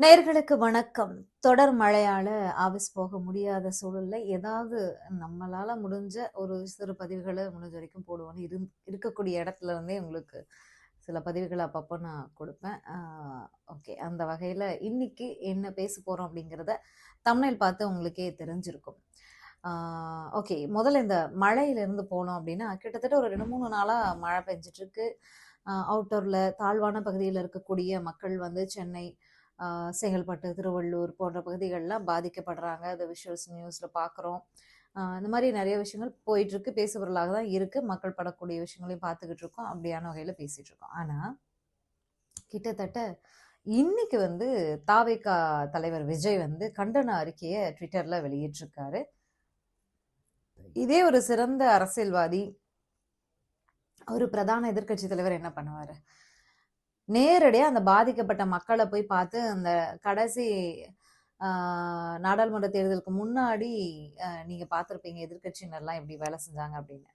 நேர்களுக்கு வணக்கம். தொடர் மழையால ஆபீஸ் போக முடியாத சூழல்ல ஏதாவது நம்மளால முடிஞ்ச ஒரு சிறு பதிவுகளை முடிஞ்ச வரைக்கும் போடுவோன்னு இரு இருக்கக்கூடிய இடத்துல இருந்தே உங்களுக்கு சில பதிவுகளை அப்பப்போ நான் கொடுப்பேன். ஓகே. அந்த வகையில் இன்னைக்கு என்ன பேச போகிறோம் அப்படிங்கிறத தமிழில் பார்த்து உங்களுக்கே தெரிஞ்சிருக்கும். ஓகே. முதல்ல இந்த மழையிலேருந்து போனோம் அப்படின்னா கிட்டத்தட்ட ஒரு ரெண்டு மூணு நாளாக மழை பெஞ்சிட்டு இருக்கு. தாழ்வான பகுதியில் இருக்கக்கூடிய மக்கள் வந்து சென்னை செங்கல்பட்டு திருவள்ளூர் போன்ற பகுதிகளெலாம் பாதிக்கப்படுறாங்க. அது விஷுவல்ஸ் நியூஸில் பார்க்குறோம் இந்த மாதிரி நிறைய விஷயங்கள் போயிட்டு இருக்கு பேசுபொருளாக தான் இருக்கு. மக்கள் படக்கூடிய விஷயங்களையும் பார்த்துக்கிட்டு இருக்கோம். அப்படியான வகையில் பேசிட்டு இருக்கோம். ஆனால் கிட்டத்தட்ட இன்னைக்கு வந்து தாவேகா தலைவர் விஜய் வந்து கண்டன அறிக்கையை ட்விட்டர்ல வெளியிட்டிருக்காரு. இதே ஒரு சிறந்த அரசியல்வாதி ஒரு பிரதான எதிர்க்கட்சி தலைவர் என்ன பண்ணுவாரு? நேரடியாக அந்த பாதிக்கப்பட்ட மக்களை போய் பார்த்து அந்த கடைசி ஆஹ், நாடாளுமன்ற தேர்தலுக்கு முன்னாடி நீங்கள் நீங்க பார்த்துருப்பீங்க எதிர்க்கட்சியினர்லாம் எப்படி வேலை செஞ்சாங்க அப்படின்னு.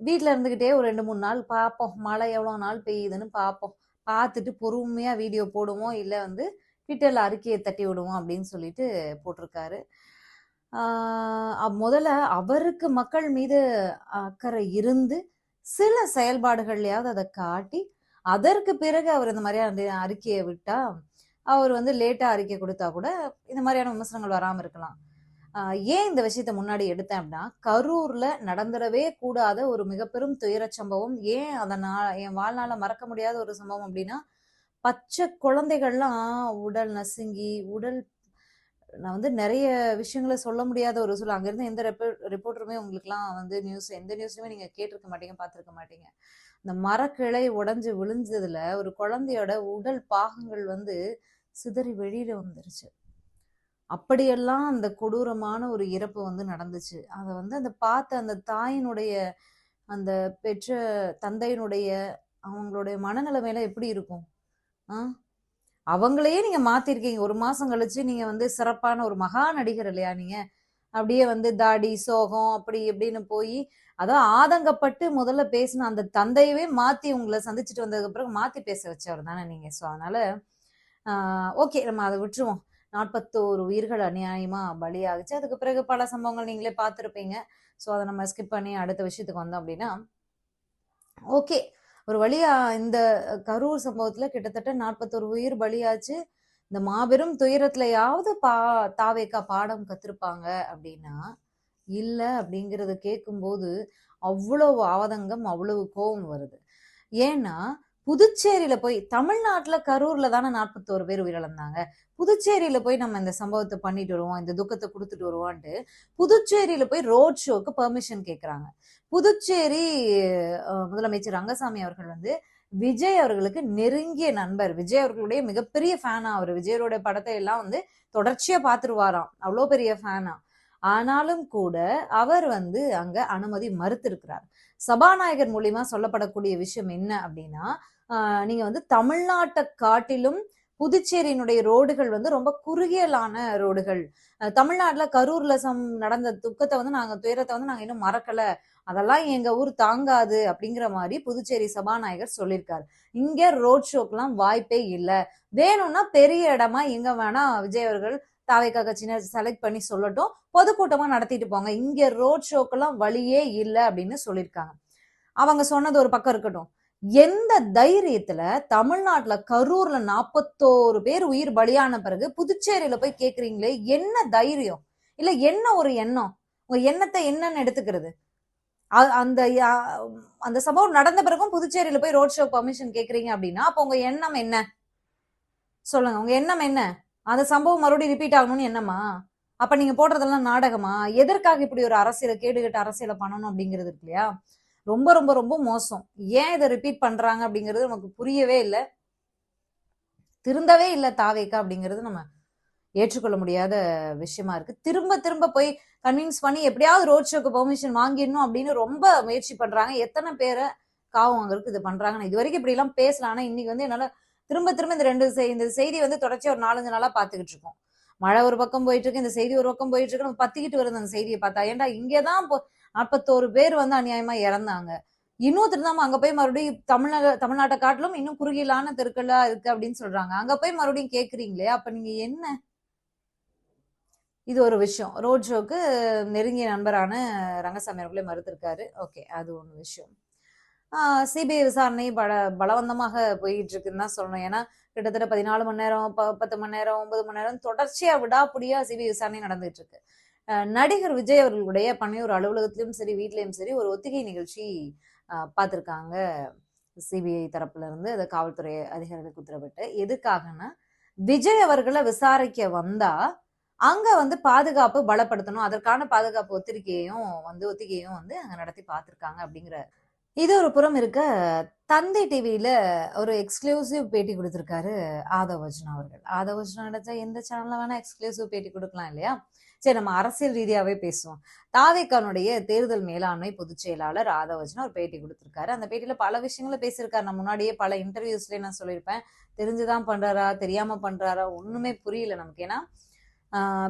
வீட்டில் இருந்துக்கிட்டே ஒரு ரெண்டு மூணு நாள் பார்ப்போம். மழை எவ்வளோ நாள் பெய்யுதுன்னு பார்ப்போம். பார்த்துட்டு பொறுமையாக வீடியோ போடுவோம். இல்லை வந்து ட்விட்டரில் அறிக்கையை தட்டி விடுவோம் அப்படின்னு சொல்லிட்டு போட்டிருக்காரு. ஆஹ் முதல்ல அவருக்கு மக்கள் மீது அக்கறை இருந்து சில செயல்பாடுகள்லையாவது அதை காட்டி அதற்கு பிறகு அவர் இந்த மாதிரியான அறிக்கையை விட்டா அவர் வந்து லேட்டா அறிக்கை கொடுத்தா கூட இந்த மாதிரியான விமர்சனங்கள் வராம இருக்கலாம். ஏன் இந்த விஷயத்த முன்னாடி எடுத்தேன் அப்படின்னா கரூர்ல நடந்துடவே கூடாத ஒரு மிக பெரும் துயரச் சம்பவம். ஏன் அதை நான் என் வாழ்நாள மறக்க முடியாத ஒரு சம்பவம் அப்படின்னா பச்சை குழந்தைகள்லாம் உடல் நசுங்கி உடல் நான் வந்து நிறைய விஷயங்களை சொல்ல முடியாத ஒரு சூழல். அங்கிருந்து எந்த ரிப்போர்ட்டருமே உங்களுக்குலாம் வந்து நியூஸ் எந்த நியூஸ்லையுமே நீங்க கேட்டிருக்க மாட்டீங்க பார்த்துருக்க மாட்டீங்க. இந்த மரக்கிளை உடஞ்சி விழுந்ததுல ஒரு குழந்தையோட உடல் பாகங்கள் வந்து சிதறி வெளியில வந்துருச்சு. அப்படியெல்லாம் அந்த கொடூரமான ஒரு இறப்பு வந்து நடந்துச்சு. அதை வந்து அந்த பார்த்த அந்த தாயினுடைய அந்த பெற்ற தந்தையினுடைய அவங்களுடைய மனநிலைமையில எப்படி இருக்கும்? ஆ? அவங்களையே நீங்க மாத்திருக்கீங்க. ஒரு மாசம் கழிச்சு நீங்க வந்து சிறப்பான ஒரு மகா நடிகர் இல்லையா நீங்க? அப்படியே வந்து தாடி சோகம் அப்படி இப்படின்னு போய் அதான் ஆதங்கப்பட்டு முதல்ல பேசின அந்த தந்தையவே மாத்தி உங்களை சந்திச்சுட்டு வந்ததுக்கு பிறகு மாத்தி பேச வச்சவர் தானே நீங்க. ஸோ அதனால ஓகே நம்ம அதை விட்டுருவோம். நாற்பத்தோரு உயிர்கள் அநியாயமா பலியாகுச்சு. அதுக்கு பிறகு பல சம்பவங்கள் நீங்களே பார்த்துருப்பீங்க. ஸோ அதை நம்ம ஸ்கிப் பண்ணி அடுத்த விஷயத்துக்கு வந்தோம் அப்படின்னா ஓகே ஒரு வழியா இந்த கரூர் சம்பவத்துல கிட்டத்தட்ட நாற்பத்தோரு உயிர் பலியாச்சு. இந்த மாபெரும் துயரத்துலயாவது பா தாவேக்கா பாடம் கத்திருப்பாங்க அப்படின்னா இல்ல அப்படிங்கறத கேட்கும்போது அவ்வளவு ஆதங்கம் அவ்வளவு கோபம் வருது. ஏன்னா புதுச்சேரியில போய் தமிழ்நாட்டுல கரூர்ல தானே நாற்பத்தோரு பேர் உயிரிழந்தாங்க. புதுச்சேரியில போய் நம்ம இந்த சம்பவத்தை பண்ணிட்டு வருவோம் இந்த துக்கத்தை கொடுத்துட்டு வருவோம்ட்டு புதுச்சேரியில போய் ரோட் ஷோக்கு பெர்மிஷன் கேக்குறாங்க. புதுச்சேரி முதலமைச்சர் ரங்கசாமி அவர்கள் வந்து விஜய் அவர்களுக்கு நெருங்கிய நண்பர். விஜய் அவர்களுடைய மிகப்பெரிய ஃபேனா அவர். விஜயரோட படத்தை எல்லாம் வந்து தொடர்ச்சியா பார்த்துருவாராம். அவ்வளோ பெரிய ஃபேனா ஆனாலும் கூட அவர் வந்து அங்க அனுமதி மறுத்திருக்கிறார். சபாநாயகர் மூலியமா சொல்லப்படக்கூடிய விஷயம் என்ன அப்படின்னா நீங்க வந்து தமிழ்நாட்டை காட்டிலும் புதுச்சேரியினுடைய ரோடுகள் வந்து ரொம்ப குறுகியலான ரோடுகள். அஹ் தமிழ்நாட்டுல கரூர்ல சம் நடந்த துக்கத்தை வந்து நாங்க துயரத்தை வந்து நாங்க இன்னும் மறக்கல. அதெல்லாம் எங்க ஊர் தாங்காது அப்படிங்கிற மாதிரி புதுச்சேரி சபாநாயகர் சொல்லியிருக்காரு. இங்க ரோட் ஷோக்கெல்லாம் வாய்ப்பே இல்லை. வேணும்னா பெரிய இடமா எங்க வேணா விஜய் அவர்கள் தாவைக்கா கட்சியினர் செலக்ட் பண்ணி சொல்லட்டும். பொதுக்கூட்டமா நடத்திட்டு போங்க. இங்க ரோட் ஷோக்கெல்லாம் வழியே இல்லை அப்படின்னு சொல்லியிருக்காங்க. அவங்க சொன்னது ஒரு பக்கம் இருக்கட்டும். எந்த தைரியத்துல தமிழ்நாட்டுல கரூர்ல நாற்பத்தோரு பேர் உயிர் பலியான பிறகு புதுச்சேரியில போய் கேக்குறீங்களே என்ன தைரியம்? இல்ல என்ன ஒரு எண்ணம்? உங்க எண்ணத்தை என்னன்னு எடுத்துக்கிறது? அ- அந்த யா- அந்த சம்பவம் நடந்த பிறகும் புதுச்சேரியில போய் ரோட் ஷோ பர்மிஷன் கேக்குறீங்க அப்படின்னா அப்ப உங்க எண்ணம் என்ன? சொல்லுங்க. உங்க எண்ணம் என்ன? அந்த சம்பவம் மறுபடியும் ரிப்பீட் ஆகணும்னு என்னமா அப்ப நீங்க போடுறதெல்லாம் நாடகமா? எதற்காக இப்படி ஒரு அரசியலை கேடுகட்ட அரசியலை பண்ணணும் அப்படிங்கிறது இருக்கு இல்லையா? ரொம்ப ரொம்ப ரொம்ப மோசம். ஏன் இதை ரிப்பீட் பண்றாங்க அப்படிங்கிறது நமக்கு புரியவே இல்லை. திருந்தவே இல்லை தாவேக்கா அப்படிங்கிறது நம்ம ஏற்றுக்கொள்ள முடியாத விஷயமா இருக்கு. திரும்ப திரும்ப போய் கன்வின்ஸ் பண்ணி எப்படியாவது ரோட் ஷோக்கு பெர்மிஷன் வாங்கிடணும் அப்படின்னு ரொம்ப முயற்சி பண்றாங்க. எத்தனை பேரை காவம் வாங்குறதுக்கு இது பண்றாங்க இது வரைக்கும் இப்படி எல்லாம் பேசல. ஆனா இன்னைக்கு வந்து என்னால திரும்ப திரும்ப இந்த ரெண்டு இந்த செய்தி வந்து தொடர்ச்சி ஒரு நாலஞ்சு நாளா பாத்துக்கிட்டு இருக்கோம். மழை ஒரு பக்கம் போயிட்டு இருக்கு இந்த செய்தி ஒரு பக்கம் போயிட்டு இருக்கு நம்ம பத்திக்கிட்டு வருது அந்த செய்தியை பார்த்தா. ஏன்டா இங்கதான் இப்போ நாற்பத்தோரு பேர் வந்து அநியாயமா இறந்தாங்க. இன்னும் திருந்தாம அங்க போய் மறுபடியும் தமிழ்நாடு தமிழ்நாட்டை காட்டிலும் இன்னும் குறுகிலான தெருக்களா இருக்கு அப்படின்னு சொல்றாங்க. அங்க போய் மறுபடியும் கேக்குறீங்களே அப்ப நீங்க என்ன? இது ஒரு விஷயம். ரோட் ஷோக்கு நெருங்கிய நண்பரான ரங்கசாமி அவர்களே மறுத்திருக்காரு. ஓகே அது ஒன்று விஷயம். சிபிஐ விசாரணை பல பலவந்தமாக போயிட்டு இருக்குன்னு தான் சொல்லணும். ஏன்னா கிட்டத்தட்ட பதினாலு மணி நேரம் ப- பத்து மணி நேரம் ஒன்பது மணி நேரம் தொடர்ச்சியா விடாப்புடியா சிபிஐ விசாரணை நடந்துட்டு இருக்கு அஹ் நடிகர் விஜய் அவர்களுடைய பணியூர் அலுவலகத்திலும் சரி வீட்லயும் சரி ஒரு ஒத்திகை நிகழ்ச்சி பார்த்துருக்காங்க பார்த்திருக்காங்க. சிபிஐ தரப்புல இருந்து அதை காவல்துறை அதிகாரிகளுக்கு உத்தரவிட்டு. எதுக்காகன்னா விஜய் அவர்களை விசாரிக்க வந்தா அங்க வந்து பாதுகாப்பு பலப்படுத்தணும். அதற்கான பாதுகாப்பு ஒத்திரிக்கையையும் வந்து ஒத்திகையும் வந்து அங்க நடத்தி பார்த்திருக்காங்க அப்படிங்கிற இது ஒரு புறம் இருக்க தந்தை டிவியில ஒரு எக்ஸ்க்ளூசிவ் பேட்டி கொடுத்திருக்காரு ஆதவ் அவர்கள். ஆதவ் அர்ஜுனா எந்த சேனல்ல வேணா எக்ஸ்க்ளூசிவ் பேட்டி கொடுக்கலாம் இல்லையா? சரி நம்ம அரசியல் ரீதியாவே பேசுவோம். தாவேக்கானுடைய தேர்தல் மேலாண்மை பொதுச் செயலாளர் ஆதவ் ஒரு பேட்டி கொடுத்திருக்காரு. அந்த பேட்டியில பல விஷயங்களை பேசியிருக்காரு. நான் முன்னாடியே பல இன்டர்வியூஸ்லயே நான் சொல்லியிருப்பேன். தெரிஞ்சுதான் பண்றாரா தெரியாம பண்றாரா ஒண்ணுமே புரியல நமக்கு. ஏன்னா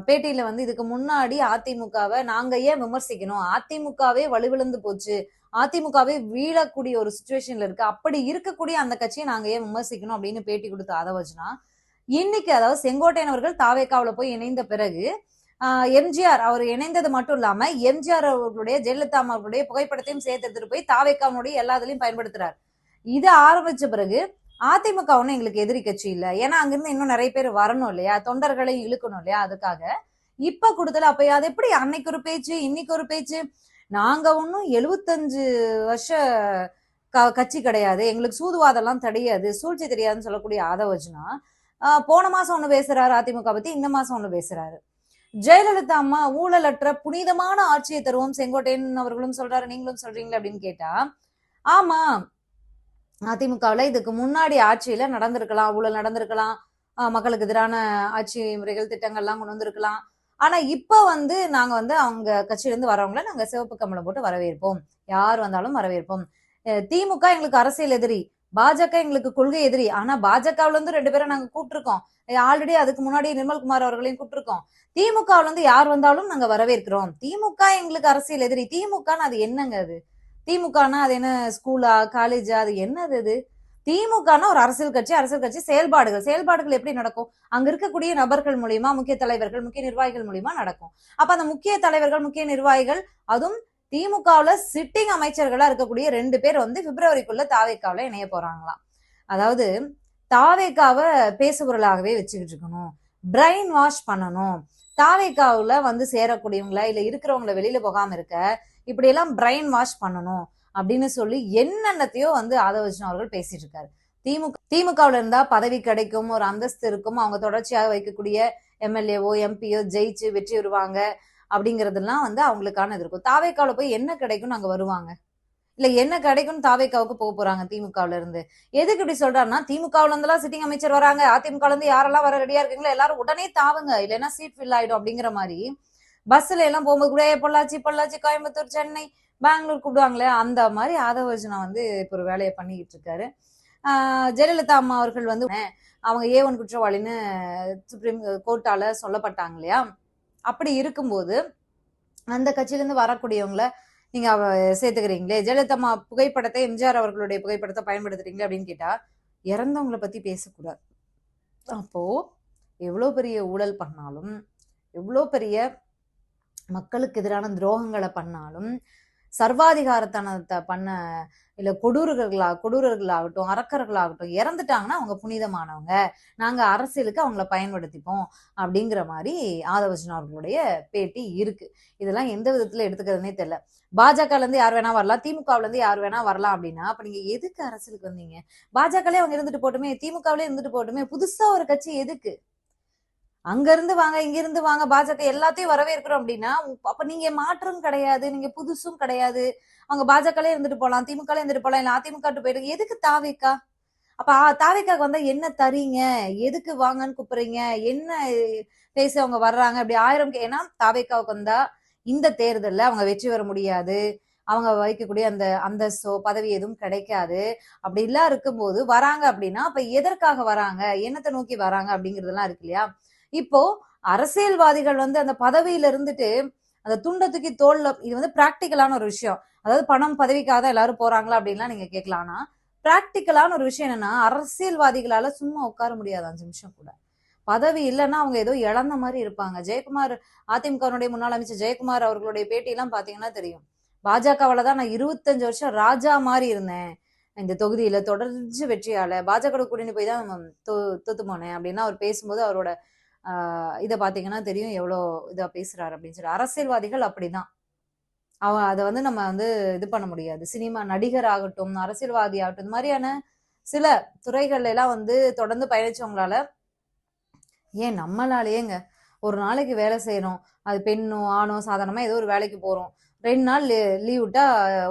பேட்டியில வந்து இதுக்கு முன்னாடி அதிமுகவை நாங்க ஏன் விமர்சிக்கணும்? அதிமுகவே வலுவிழந்து போச்சு. அதிமுகவே வீழக்கூடிய ஒரு சுச்சுவேஷன்ல இருக்கு. அப்படி இருக்கக்கூடிய அந்த கட்சியை நாங்க ஏன் விமர்சிக்கணும் அப்படின்னு பேட்டி கொடுத்த வச்சுனா இன்னைக்கு அதாவது செங்கோட்டையன் அவர்கள் தாவேக்காவில போய் இணைந்த பிறகு எம்ஜிஆர் அவர் இணைந்தது மட்டும் இல்லாம எம்ஜிஆர் அவர்களுடைய ஜெயலலிதா அவர்களுடைய புகைப்படத்தையும் சேர்த்து எடுத்துட்டு போய் தாவேக்காவுடைய எல்லா பயன்படுத்துறாரு. இது ஆரம்பிச்ச பிறகு அதிமுக ஒன்றும் எங்களுக்கு எதிரி கட்சி இல்லை. ஏன்னா அங்கிருந்து இன்னும் நிறைய பேர் வரணும் இல்லையா? தொண்டர்களை இழுக்கணும் இல்லையா? அதுக்காக. இப்ப கொடுத்தல அப்ப அது எப்படி? அன்னைக்கு ஒரு பேச்சு இன்னைக்கு ஒரு பேச்சு. நாங்க ஒன்றும் எழுபத்தஞ்சு வருஷ க- கட்சி கிடையாது. எங்களுக்கு சூதுவாதெல்லாம் தெரியாது. சூழ்ச்சி தெரியாதுன்னு சொல்லக்கூடிய ஆதவஜனா ஆஹ் போன மாசம் ஒன்று பேசுறாரு அதிமுக பத்தி இந்த மாசம் ஒன்று பேசுறாரு. ஜெயலலிதா அம்மா ஊழலற்ற புனிதமான ஆட்சியை தருவோம் செங்கோட்டையன் அவர்களும் சொல்றாரு நீங்களும் சொல்றீங்களா அப்படின்னு கேட்டா ஆமா அதிமுகவில் இதுக்கு முன்னாடி ஆட்சியில நடந்திருக்கலாம் ஊழல் நடந்திருக்கலாம் மக்களுக்கு எதிரான ஆட்சி முறைகள் திட்டங்கள்லாம் கொண்டு வந்திருக்கலாம். ஆனா இப்ப வந்து நாங்க வந்து அவங்க கட்சியிலேருந்து வரவங்களை வரவங்கள நாங்க சிவப்பு கம்பளம் போட்டு வரவேற்போம். யார் வந்தாலும் வரவேற்போம். திமுக எங்களுக்கு அரசியல் எதிரி பாஜக எங்களுக்கு கொள்கை எதிரி. ஆனா பாஜகவுல இருந்து ரெண்டு பேரும் நாங்க கூப்பிட்டுருக்கோம். ஆல்ரெடி அதுக்கு முன்னாடி நிர்மல்குமார் அவர்களையும் கூப்பிட்டுருக்கோம். திமுகவுல இருந்து யார் வந்தாலும் நாங்க வரவேற்கிறோம். திமுக எங்களுக்கு அரசியல் எதிரி. திமுகன்னு அது என்னங்க அது? திமுகனா அது என்ன ஸ்கூலா காலேஜா அது என்னது இது திமுகனா ஒரு அரசியல் கட்சி அரசியல் கட்சி செயல்பாடுகள். செயல்பாடுகள் எப்படி நடக்கும்? அங்க இருக்கக்கூடிய நபர்கள் மூலியமா முக்கிய தலைவர்கள் முக்கிய நிர்வாகிகள் மூலியமா நடக்கும். அப்ப அந்த முக்கிய தலைவர்கள் முக்கிய நிர்வாகிகள் அதுவும் திமுகவுல சிட்டிங் அமைச்சர்களா இருக்கக்கூடிய ரெண்டு பேர் வந்து பிப்ரவரிக்குள்ள தாவேக்காவில இணைய போறாங்களாம். அதாவது தாவேக்காவை பேசுபொருளாகவே வச்சுக்கிட்டு இருக்கணும். பிரைன் வாஷ் பண்ணணும். தாவேக்காவுல வந்து சேரக்கூடியவங்கள இல்ல இருக்கிறவங்கள வெளியில போகாம இருக்க இப்படி எல்லாம் வாஷ் பண்ணணும் அப்படின்னு சொல்லி என்னென்னத்தையோ வந்து ஆதவஜன் அவர்கள் பேசிட்டு இருக்காரு திமுக திமுகவுல இருந்தா பதவி கிடைக்கும் ஒரு அந்தஸ்து இருக்கும் அவங்க தொடர்ச்சியாக வைக்கக்கூடிய எம்எல்ஏவோ எம்பியோ ஜெயிச்சு வெற்றி வருவாங்க அப்படிங்கறதெல்லாம் வந்து அவங்களுக்கான இது இருக்கும். தாவேக்காவில் போய் என்ன கிடைக்கும்னு அங்க வருவாங்க? இல்லை என்ன கிடைக்கும்னு தாவேக்காவுக்கு போக போறாங்க திமுகவுல இருந்து? எதுக்கு இப்படி சொல்றாருன்னா திமுகவுல இருந்தெல்லாம் சிட்டிங் அமைச்சர் வராங்க அதிமுகல இருந்து யாரெல்லாம் வர ரெடியா இருக்கீங்களோ எல்லாரும் உடனே தாவுங்க இல்லைன்னா சீட் ஃபில் ஆயிடும் அப்படிங்கிற மாதிரி பஸ்ல எல்லாம் போகும்போது கூட ஏ பொள்ளாச்சி பொள்ளாச்சி கோயம்புத்தூர் சென்னை பெங்களூர் கூப்பிடுவாங்களே அந்த மாதிரி ஆதவர்ஜனா வந்து இப்போ ஒரு வேலையை பண்ணிக்கிட்டு இருக்காரு. ஆஹ் ஜெயலலிதா அம்மா அவர்கள் வந்து அவங்க ஏ ஒன் குற்றவாளின்னு சுப்ரீம் கோர்ட்டால சொல்லப்பட்டாங்க இல்லையா? அப்படி இருக்கும்போது அந்த கட்சியிலேருந்து வரக்கூடியவங்களை வரக்கூடியவங்கள நீங்க அவ சேர்த்துக்கிறீங்களே ஜெயலலிதா அம்மா புகைப்படத்தை எம்ஜிஆர் அவர்களுடைய புகைப்படத்தை பயன்படுத்துறீங்களே அப்படின்னு கேட்டா இறந்தவங்கள பத்தி பேசக்கூடாது. அப்போ எவ்வளோ பெரிய ஊழல் பண்ணாலும் எவ்வளோ பெரிய மக்களுக்கு எதிரான துரோகங்களை பண்ணாலும் சர்வாதிகாரத்தனத்தை பண்ண இல்லை கொடூரர்களா கொடூரர்களாகட்டும் அரக்கர்களாகட்டும் இறந்துட்டாங்கன்னா அவங்க புனிதமானவங்க. நாங்கள் அரசியலுக்கு அவங்கள பயன்படுத்திப்போம் அப்படிங்கிற மாதிரி ஆதவஜன் அவர்களுடைய பேட்டி இருக்கு. இதெல்லாம் எந்த விதத்துல எடுத்துக்கிறதுனே தெரியல. பாஜகலேருந்து யார் வேணா வரலாம் திமுகவுல இருந்து யார் வேணா வரலாம் அப்படின்னா அப்போ நீங்கள் எதுக்கு அரசியலுக்கு வந்தீங்க? பாஜகலே அவங்க இருந்துட்டு போட்டுமே திமுகவிலே இருந்துட்டு போட்டுமே புதுசாக ஒரு கட்சி எதுக்கு? அங்க இருந்து வாங்க இங்க இருந்து வாங்க பாஜக எல்லாத்தையும் வரவேற்கிறோம் அப்படின்னா அப்ப நீங்க மாற்றம் கிடையாது நீங்க புதுசும் கிடையாது. அவங்க பாஜகலே இருந்துட்டு போலாம் திமுக இருந்துட்டு போலாம் இல்ல அதிமுக ட்டு போயிட்டு எதுக்கு தாவேக்கா? அப்ப ஆ- தாவேக்காக்கு வந்தா என்ன தரீங்க? எதுக்கு வாங்கன்னு கூப்பிடுறீங்க? என்ன பேசி அவங்க வர்றாங்க? அப்படி ஆயிரம் ஏன்னா தாவேக்காவுக்கு வந்தா இந்த தேர்தல்ல அவங்க வெற்றி பெற முடியாது. அவங்க வைக்கக்கூடிய அந்த அந்தஸ்தோ பதவி எதுவும் கிடைக்காது. அப்படி எல்லாம் இருக்கும்போது வராங்க அப்படின்னா அப்ப எதற்காக வராங்க? என்னத்தை நோக்கி வராங்க அப்படிங்கறதெல்லாம் இருக்கு இல்லையா? இப்போ அரசியல்வாதிகள் வந்து அந்த பதவியில இருந்துட்டு அந்த துண்டை தூக்கி தோல்ல இது வந்து பிராக்டிக்கலான ஒரு விஷயம். அதாவது பணம் பதவிக்காக தான் எல்லாரும் போறாங்களா அப்படின்லாம் நீங்க கேட்கலாம். ஆனா பிராக்டிக்கலான ஒரு விஷயம் என்னன்னா அரசியல்வாதிகளால சும்மா உட்கார முடியாது அஞ்சு நிமிஷம் கூட. பதவி இல்லைன்னா அவங்க ஏதோ இழந்த மாதிரி இருப்பாங்க. ஜெயக்குமார் அதிமுகவினுடைய முன்னாள் அமைச்சர் ஜெயக்குமார் அவர்களுடைய பேட்டியெல்லாம் பாத்தீங்கன்னா தெரியும். பாஜகவால தான் நான் இருபத்தஞ்சு வருஷம் ராஜா மாதிரி இருந்தேன். இந்த தொகுதியில தொடர்ந்து வெற்றியால. பாஜக கூட்டணி போய் தான் தொத்து தோத்து போனேன் அப்படின்னா அவர் பேசும்போது அவரோட இதை பாத்தீங்கன்னா தெரியும் எவ்வளோ இதா பேசுறாரு அப்படின்னு சொல்லி. அரசியல்வாதிகள் அப்படிதான். அவன் அதை வந்து நம்ம வந்து இது பண்ண முடியாது. சினிமா நடிகர் ஆகட்டும் அரசியல்வாதி ஆகட்டும் இந்த மாதிரியான சில துறைகள்ல எல்லாம் வந்து தொடர்ந்து பயணிச்சவங்களால ஏன் நம்மளாலேயேங்க ஒரு நாளைக்கு வேலை செய்யறோம். அது பெண்ணோ ஆணோ சாதாரணமா ஏதோ ஒரு வேலைக்கு போறோம். ரெண்டு நாள் லீவ் விட்டா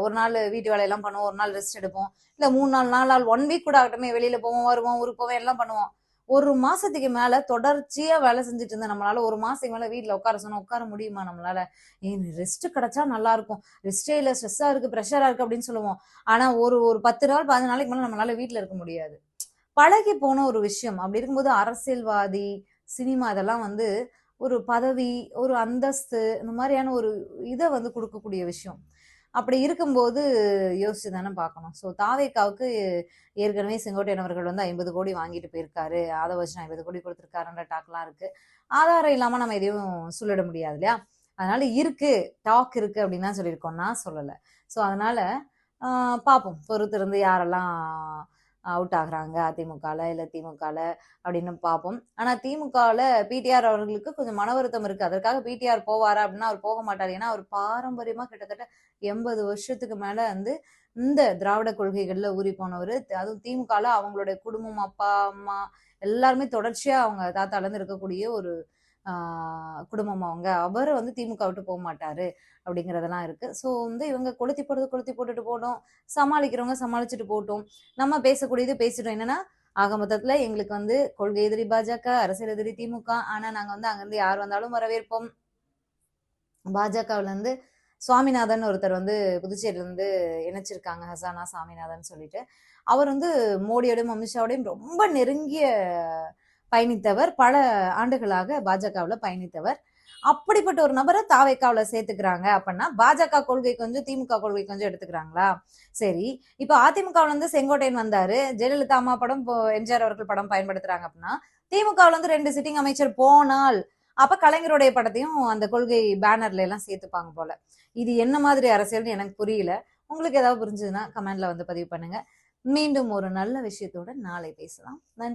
ஒரு நாள் வீட்டு வேலையெல்லாம் பண்ணுவோம் ஒரு நாள் ரெஸ்ட் எடுப்போம். இல்ல மூணு நாள் நாலு நாள் ஒன் வீக் கூட ஆகட்டும் வெளியில போவோம் வருவோம் ஊருக்கு போவோம் எல்லாம் பண்ணுவோம். ஒரு மாசத்துக்கு மேல தொடர்ச்சியா வேலை செஞ்சுட்டு இருந்தேன் நம்மளால ஒரு மாசத்துக்கு மேல வீட்டுல உட்கார சொன்னா உட்கார முடியுமா நம்மளால? ஏன் ரெஸ்ட் கிடைச்சா நல்லா இருக்கும். ரெஸ்டே இல்ல ஸ்ட்ரெஸ்ஸா இருக்கு ப்ரெஷரா இருக்கு அப்படின்னு சொல்லுவோம். ஆனா ஒரு ஒரு பத்து நாள் பதினஞ்சு நாளைக்கு மேல நம்மளால வீட்டுல இருக்க முடியாது. பழகி போன ஒரு விஷயம். அப்படி இருக்கும்போது அரசியல்வாதி சினிமா இதெல்லாம் வந்து ஒரு பதவி ஒரு அந்தஸ்து இந்த மாதிரியான ஒரு இதை வந்து கொடுக்கக்கூடிய விஷயம். அப்படி இருக்கும்போது யோசிச்சு தானே பார்க்கணும். ஸோ தாவேக்காவுக்கு ஏற்கனவே செங்கோட்டையன் அவர்கள் வந்து ஐம்பது கோடி வாங்கிட்டு போயிருக்காரு. அதை வச்சு ஐம்பது கோடி கொடுத்துருக்காருன்ற டாக்லாம் இருக்கு. ஆதாரம் இல்லாமல் நம்ம எதையும் சொல்லிட முடியாது இல்லையா? அதனால இருக்கு டாக் இருக்கு அப்படின்னு தான் சொல்லியிருக்கோம் நான் சொல்லலை. ஸோ அதனால பார்ப்போம். பொறுத்திருந்து யாரெல்லாம் அவுட் ஆகுறாங்க அதிமுகல இல்ல திமுகல அப்படின்னு பார்ப்போம். ஆனா திமுகல பிடிஆர் அவர்களுக்கு கொஞ்சம் மன வருத்தம் இருக்கு. அதற்காக பிடிஆர் போவாரா அப்படின்னா அவர் போக மாட்டார். ஏன்னா அவர் பாரம்பரியமா கிட்டத்தட்ட எண்பது வருஷத்துக்கு மேல வந்து இந்த திராவிட கொள்கைகள்ல ஊறி போனவர். அதுவும் திமுகல அவங்களுடைய குடும்பம் அப்பா அம்மா எல்லாருமே தொடர்ச்சியா அவங்க தாத்தால இருந்து இருக்கக்கூடிய ஒரு குடும்பம் அவங்க. அவர் வந்து திமுக விட்டு போக மாட்டாரு அப்படிங்கிறதெல்லாம் இருக்கு. ஸோ வந்து இவங்க கொளுத்தி போடுறது கொளுத்தி போட்டுட்டு போட்டோம் சமாளிக்கிறவங்க சமாளிச்சுட்டு போட்டோம் நம்ம பேசக்கூடியது பேசிட்டோம். என்னன்னா ஆக மொத்தத்துல எங்களுக்கு வந்து கொள்கை எதிரி பாஜக அரசியல் எதிரி திமுக. ஆனா நாங்க வந்து அங்கிருந்து யார் வந்தாலும் வரவேற்போம். பாஜகவுல இருந்து சுவாமிநாதன் ஒருத்தர் வந்து புதுச்சேரியிலேருந்து இணைச்சிருக்காங்க. ஹசானா சாமிநாதன் சொல்லிட்டு. அவர் வந்து மோடியோடையும் அமித்ஷாவோடையும் ரொம்ப நெருங்கிய பயணித்தவர் பல ஆண்டுகளாக பாஜகவுல பயணித்தவர். அப்படிப்பட்ட ஒரு நபரை தாவேக்காவுல சேர்த்துக்கிறாங்க அப்படின்னா பாஜக கொள்கை கொஞ்சம் திமுக கொள்கை கொஞ்சம் எடுத்துக்கிறாங்களா? சரி இப்போ அதிமுகவுல இருந்து செங்கோட்டையன் வந்தாரு ஜெயலலிதா அம்மா படம் எம்ஜிஆர் அவர்கள் படம் பயன்படுத்துறாங்க அப்படின்னா திமுகவுல இருந்து ரெண்டு சிட்டிங் அமைச்சர் போனால் அப்ப கலைஞருடைய படத்தையும் அந்த கொள்கை பேனர்ல எல்லாம் சேர்த்துப்பாங்க போல. இது என்ன மாதிரி அரசியல்னு எனக்கு புரியல. உங்களுக்கு ஏதாவது புரிஞ்சதுன்னா கமெண்ட்ல வந்து பதிவு பண்ணுங்க. மீண்டும் ஒரு நல்ல விஷயத்தோட நாளை பேசலாம். நன்றி.